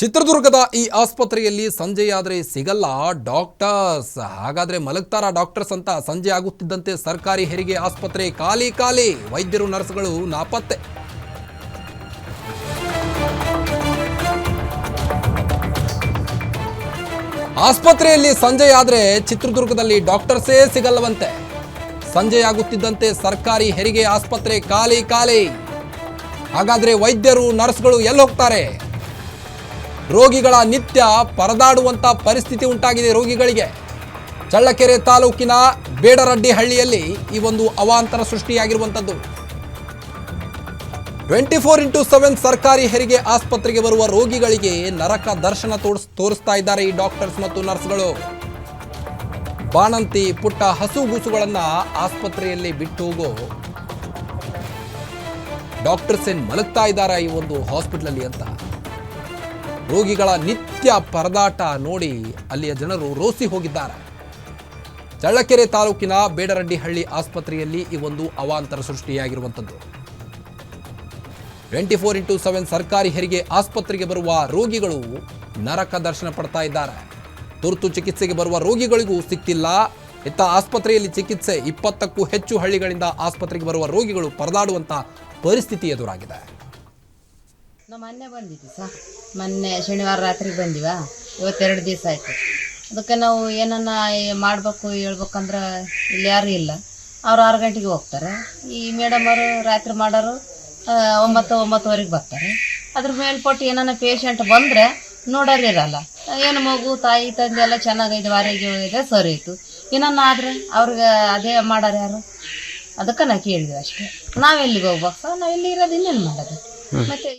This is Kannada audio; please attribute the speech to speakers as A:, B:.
A: ಚಿತ್ರದುರ್ಗದ ಈ ಆಸ್ಪತ್ರೆಯಲ್ಲಿ ಸಂಜೆಯಾದರೆ ಸಿಗಲ್ಲ. ಡಾಕ್ಟರ್ಸ್, ಹಾಗಾದ್ರೆ ಮಲಗ್ತಾರ ಡಾಕ್ಟರ್ಸ್ ಅಂತ ಸಂಜೆ ಆಗುತ್ತಿದ್ದಂತೆ ಸರ್ಕಾರಿ ಹೆರಿಗೆ ಆಸ್ಪತ್ರೆ ಖಾಲಿ ಖಾಲಿ, ವೈದ್ಯರು, ನರ್ಸ್ಗಳು ನಾಪತ್ತೆ. ಆಸ್ಪತ್ರೆಯಲ್ಲಿ ಸಂಜೆ ಆದ್ರೆ ಚಿತ್ರದುರ್ಗದಲ್ಲಿ ಡಾಕ್ಟರ್ಸೇ ಸಿಗಲ್ಲವಂತೆ. ಸಂಜೆಯಾಗುತ್ತಿದ್ದಂತೆ ಸರ್ಕಾರಿ ಹೆರಿಗೆ ಆಸ್ಪತ್ರೆ ಖಾಲಿ ಖಾಲಿ. ಹಾಗಾದ್ರೆ ವೈದ್ಯರು, ನರ್ಸ್ಗಳು ಎಲ್ಲಿ ಹೋಗ್ತಾರೆ ರೋಗಿಗಳ ನಿತ್ಯ ಪರದಾಡುವಂಥ ಪರಿಸ್ಥಿತಿ ಉಂಟಾಗಿದೆ ರೋಗಿಗಳಿಗೆ. ಚಳ್ಳಕೆರೆ ತಾಲೂಕಿನ ಬೇಡರಡ್ಡಿ ಹಳ್ಳಿಯಲ್ಲಿ ಈ ಒಂದು ಅವಾಂತರ ಸೃಷ್ಟಿಯಾಗಿರುವಂಥದ್ದು ಟ್ವೆಂಟಿ ಫೋರ್ ಇಂಟು ಸೆವೆನ್ ಸರ್ಕಾರಿ ಹೆರಿಗೆ ಆಸ್ಪತ್ರೆಗೆ ಬರುವ ರೋಗಿಗಳಿಗೆ ನರಕ ದರ್ಶನ ತೋರಿಸ್, ತೋರಿಸ್ತಾ ಇದ್ದಾರೆ ಈ ಡಾಕ್ಟರ್ಸ್ ಮತ್ತು ನರ್ಸ್ಗಳು. ಬಾಣಂತಿ ಪುಟ್ಟ ಹಸುಗೂಸುಗಳನ್ನು ಆಸ್ಪತ್ರೆಯಲ್ಲಿ ಬಿಟ್ಟು ಹೋಗೋ ಡಾಕ್ಟರ್ಸ್ ಏನು ಮಲಗ್ತಾ ಇದ್ದಾರೆ ಈ ಒಂದು ಹಾಸ್ಪಿಟ್ಲಲ್ಲಿ ಅಂತ. ರೋಗಿಗಳ ನಿತ್ಯ ಪರದಾಟ ನೋಡಿ ಅಲ್ಲಿಯ ಜನರು ರೋಸಿ ಹೋಗಿದ್ದಾರೆ. ಚಳ್ಳಕೆರೆ ತಾಲೂಕಿನ ಬೇಡರಡ್ಡಿಹಳ್ಳಿ ಆಸ್ಪತ್ರೆಯಲ್ಲಿ ಈ ಒಂದು ಅವಾಂತರ ಸೃಷ್ಟಿಯಾಗಿರುವಂಥದ್ದು. ಟ್ವೆಂಟಿ ಫೋರ್ ಇಂಟು ಸೆವೆನ್ ಸರ್ಕಾರಿ ಹೆರಿಗೆ ಆಸ್ಪತ್ರೆಗೆ ಬರುವ ರೋಗಿಗಳು ನರಕ ದರ್ಶನ ಪಡ್ತಾ ಇದ್ದಾರೆ. ತುರ್ತು ಚಿಕಿತ್ಸೆಗೆ ಬರುವ ರೋಗಿಗಳಿಗೂ ಸಿಕ್ತಿಲ್ಲ. ಇತ್ತ ಆಸ್ಪತ್ರೆಯಲ್ಲಿ ಚಿಕಿತ್ಸೆ ಇಪ್ಪತ್ತಕ್ಕೂ ಹೆಚ್ಚು ಹಳ್ಳಿಗಳಿಂದ ಆಸ್ಪತ್ರೆಗೆ ಬರುವ ರೋಗಿಗಳು ಪರದಾಡುವಂಥ ಪರಿಸ್ಥಿತಿ ಎದುರಾಗಿದೆ.
B: ನಾವು ಮೊನ್ನೆ ಬಂದಿದ್ವಿ ಸರ್ ಮೊನ್ನೆ ಶನಿವಾರ ರಾತ್ರಿ ಬಂದಿವ. ಇವತ್ತೆರಡು ದಿವಸ ಆಯ್ತು. ಅದಕ್ಕೆ ನಾವು ಏನನ್ನ ಮಾಡಬೇಕು ಹೇಳ್ಬೇಕಂದ್ರೆ ಇಲ್ಲಿ ಯಾರು ಇಲ್ಲ. ಅವ್ರು ಆರು ಗಂಟೆಗೆ ಹೋಗ್ತಾರೆ. ಈ ಮೇಡಮ್ ಅವರು ರಾತ್ರಿ ಮಾಡೋರು ಒಂಬತ್ತು ಒಂಬತ್ತುವರೆಗೆ ಬರ್ತಾರೆ. ಅದ್ರ ಮೇಲ್ಪಟ್ಟು ಏನನ್ನ ಪೇಷಂಟ್ ಬಂದರೆ ನೋಡೋರು ಇರಲ್ಲ. ಏನು ಮಗು ತಾಯಿ ತಂದೆ ಎಲ್ಲ ಚೆನ್ನಾಗೈದು ಆರೋಗ್ಯ ಹೋಗಿದೆ ಸರಿ ಇತ್ತು ಏನನ್ನ ಆದರೆ ಅವ್ರಿಗೆ ಅದೇ ಮಾಡೋರು ಯಾರು? ಅದಕ್ಕೆ ನಾ ಕೇಳಿದ್ವಿ ಅಷ್ಟೇ. ನಾವೆಲ್ಲಿಗೆ ಹೋಗ್ಬೇಕು ಸರ್ ನಾವೆಲ್ಲಿ ಇಲ್ಲಿ ಇರೋದು ಇನ್ನೇನು ಮಾಡೋದು? ಮತ್ತೆ